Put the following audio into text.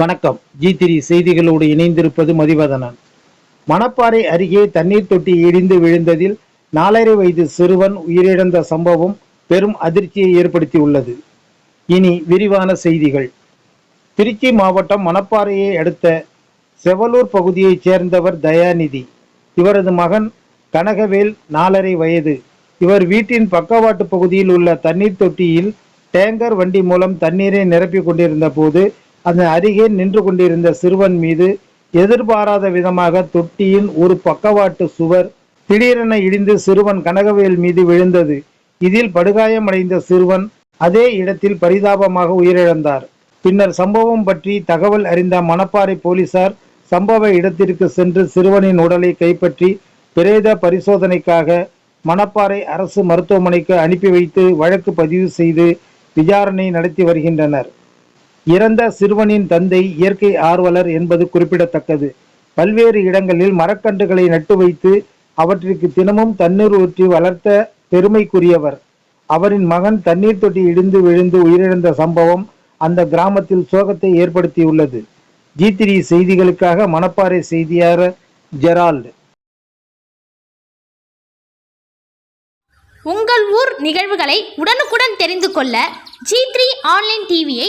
வணக்கம். ஜி திரி செய்திகளோடு இணைந்திருப்பது மதிவதனன். மணப்பாறை அருகே தண்ணீர் தொட்டி இடிந்து விழுந்ததில் நாலரை வயது சிறுவன் உயிரிழந்த சம்பவம் பெரும் அதிர்ச்சியை ஏற்படுத்தியுள்ளது. இனி விரிவான செய்திகள். திருச்சி மாவட்டம் மணப்பாறையை அடுத்த செவலூர் பகுதியைச் சேர்ந்தவர் தயாநிதி. இவரது மகன் கனகவேல் நாலரை வயது. இவர் வீட்டின் பக்கவாட்டு பகுதியில் உள்ள தண்ணீர் தொட்டியில் டேங்கர் வண்டி மூலம் தண்ணீரை நிரப்பிக் கொண்டிருந்த போது அதன் அருகே நின்று கொண்டிருந்த சிறுவன் மீது எதிர்பாராத விதமாக தொட்டியின் ஒரு பக்கவாட்டு சுவர் திடீரென இடிந்து சிறுவன் கனகவேல் மீது விழுந்தது. இதில் படுகாயமடைந்த சிறுவன் அதே இடத்தில் பரிதாபமாக உயிரிழந்தார். பின்னர் சம்பவம் பற்றி தகவல் அறிந்த மணப்பாறை போலீசார் சம்பவ இடத்திற்கு சென்று சிறுவனின் உடலை கைப்பற்றி பிரேத பரிசோதனைக்காக மணப்பாறை அரசு மருத்துவமனைக்கு அனுப்பி வைத்து வழக்கு பதிவு செய்து விசாரணை நடத்தி வருகின்றனர். இறந்த சிறுவனின் தந்தை இயற்கை ஆர்வலர் என்பது குறிப்பிடத்தக்கது. பல்வேறு இடங்களில் மரக்கன்றுகளை நட்டு வைத்து அவற்றிற்கு தினமும் தண்ணீர் ஊற்றி வளர்த்த பெருமைக்குரியவர். அவரின் மகன் தண்ணீர் தொட்டி இடிந்து விழுந்து உயிரிழந்த சம்பவம் அந்த கிராமத்தில் சோகத்தை ஏற்படுத்தியுள்ளது. ஜி த்ரீ செய்திகளுக்காக மணப்பாறை செய்தியாளர் ஜெரால்டு. உங்கள் ஊர் நிகழ்வுகளை உடனுக்குடன் தெரிந்து கொள்ள ஜி த்ரீ ஆன்லைன் டிவியை